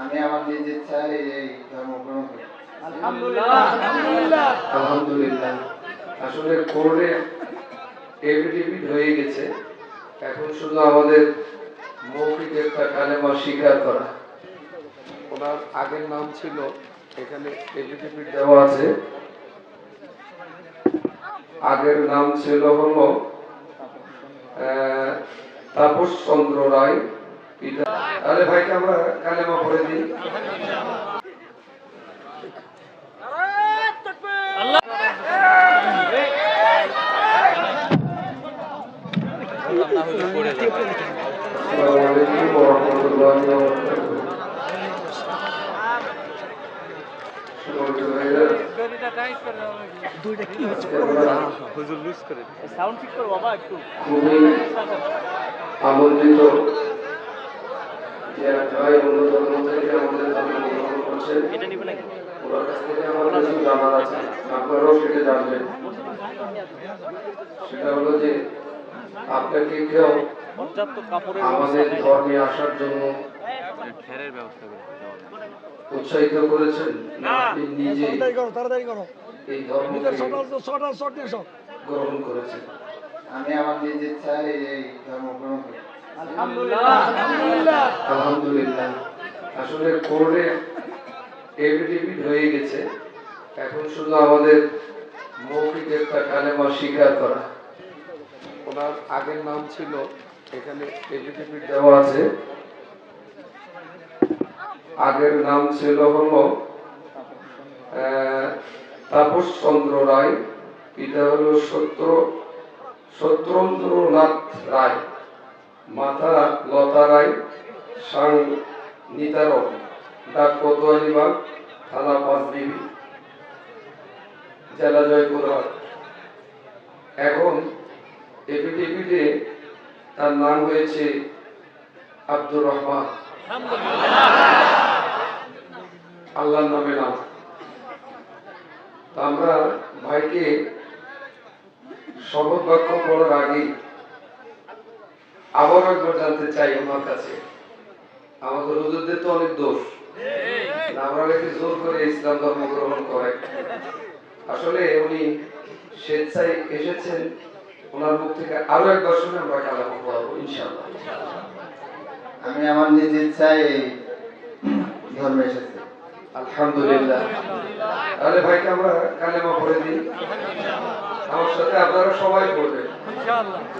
আমি আমার নিজ ইচ্ছায় এই ধর্ম গ্রহণ করি। আলহামদুলিল্লাহ। আলহামদুলিল্লাহ। আসলে কোর্টে এফিডেভিট হয়ে গেছে। এখন শুধু আমাদের মৌখিক একটা কালেমা স্বীকার করা। ওনার আগের নাম ছিল এখানে এফিডেভিট দেওয়া আছে। আগের নাম ছিল হলো আহ, তাপস চন্দ্র রায়। তাহলে ভাইকে আমরা কালেমা পড়ে দিই। সাউন্ড ঠিক করো বাবা একটু খুবই আমন্ত্রিত। যে এক ভাই অন্য আমাদের ধর্ম গ্রহণ করছেন এটা নিবে নাকি? ওনার কাছ থেকে আমার কিছু জানার আছে আপনারাও সেটা জানবেন সেটা হলো যে আপনাকে কেউ আমাদের ধর্মে আসার জন্য ফেরের ব্যবস্থা করে উৎসাহিত করেছেন নিজে তাড়াতাড়ি করো তাড়াতাড়ি করো এই গ্রহণ করেছেন। আমি আমার নিজ ইচ্ছায় এই ধর্ম গ্রহণ করি। আলহামদুলিল্লাহ। আলহামদুলিল্লাহ। আসলে কোর্টে এফিডেভিট হয়ে গেছে। এখন শুধু আমাদের মৌখিক একটা কালেমা স্বীকার করা। ওনার আগের নাম ছিল এখানে এফিডেভিট দেওয়া আছে। আগের নাম ছিল হলো আহ, তাপস চন্দ্র রায়। পিতা হলো সত্য সত্যন্দ্রনাথ রায়। মাতা লতা রায়, সাং নিতারক ডাক কোতোয়ালিবাগ থানা পাঁচবিবি জেলা জয়পুরহাট। এখন এফিডেভিটে তার নাম হয়েছে আব্দুর রহমান। আল্লাহর নামে নাম। আমরা ভাইকে শপথ বাক্য পড়ার আগেই আবার একবার জানতে চাই ওনার কাছে। আমাদের হুজুরদের তো অনেক দোষ। আমরা নাকি জোর করে ইসলাম ধর্ম গ্রহণ করে আসলে উনি স্বেচ্ছায় এসেছেন ওনার মুখ থেকে আরও একবার শুনে আমরা কালাম পড়াবো ইনশাআল্লাহ। আমি আমার নিজ ইচ্ছায় ধর্মে এসেছি। আলহামদুলিল্লাহ। তাহলে ভাইকে আমরা কালেমা পড়ে দিই। আমার সাথে আপনারা সবাই পড়বেন।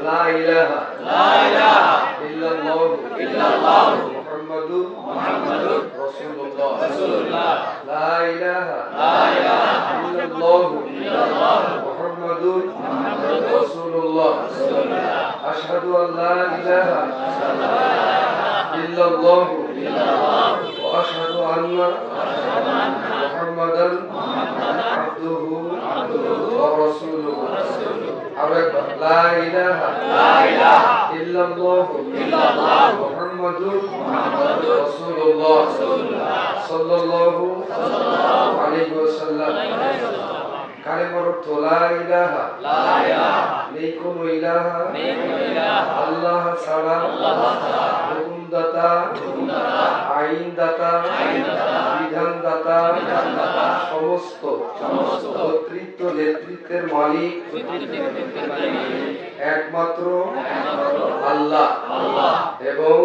লা ইলাহা লা ইলাহা ইল্লাল্লাহু ইল্লাল্লাহু মুহাম্মাদুর মুহাম্মাদুর রাসূলুল্লাহ। রাসূলুল্লাহ। লা ইলাহা লা ইলাহা ইল্লাল্লাহু ইল্লাল্লাহু মুহাম্মাদুর মুহাম্মাদুর রাসূলুল্লাহ। রাসূলুল্লাহ। আশহাদু আল ইলাহা ইল্লাল্লাহু ইল্লাল্লাহু আবদুহু ওয়া রাসূলুহু আরও একবার লা ইলাহা লা ইলাহা ইল্লাল্লাহু ইল্লাল্লাহু মুহাম্মাদুর মুহাম্মাদুর রাসূলুল্লাহ সাল্লাল্লাহু আলাইহি ওয়াসাল্লাম কালেমার অর্থ লা ইলাহা লা ইলাহা নেই কোনো ইলাহা নেই কোনো ইলাহা আল্লাহ ছাড়া আল্লাহ ছাড়া হুকুমদাতা আইনদাতা বিধানদাতা সমস্ত কর্তৃত্ব নেতৃত্বের মালিক একমাত্র আল্লাহ এবং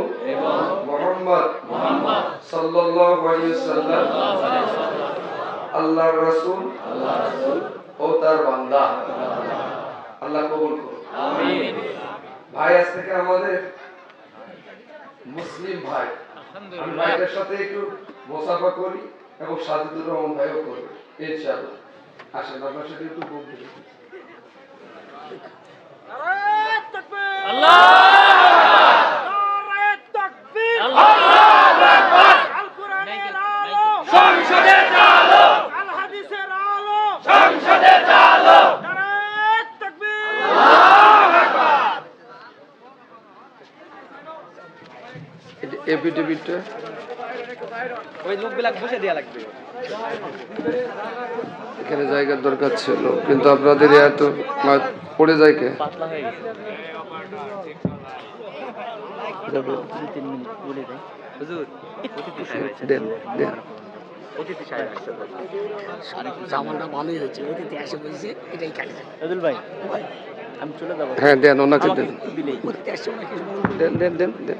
মুহাম্মদ মুহাম্মদ সাল্লাল্লাহু আলাইহি ওয়াসাল্লাম। আল্লাহর রাসূল ও তার বান্দা। আল্লাহ কবুল করুন। আমিন। ভাই আজ থেকে আমাদের মুসলিম ভাই। আমি ভাইদের সাথে একটু মোসাফা করি এবং সাজিদুর রহমান ভাইও করবে ইনশাআল্লাহ। আসেন আপনার সাথে একটু বলতে সংসদের এফিডেভিটটা ওই লোকগুলা দেয়া লাগবে। এখানে জায়গার দরকার ছিল কিন্তু আপনাদের এত পড়ে যায় কে? পাতলা দেন ভালোই হ্যাঁ দেন ওনাকে দেন দেন দেন দেন।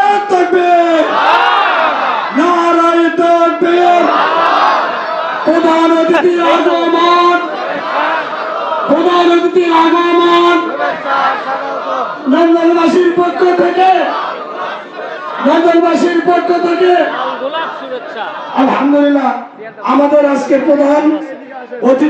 নন্দনবাসীর পক্ষ থেকে নন্দনবাসীর পক্ষ থেকে আলহামদুলিল্লাহ আমাদের আজকে প্রধান অতিথি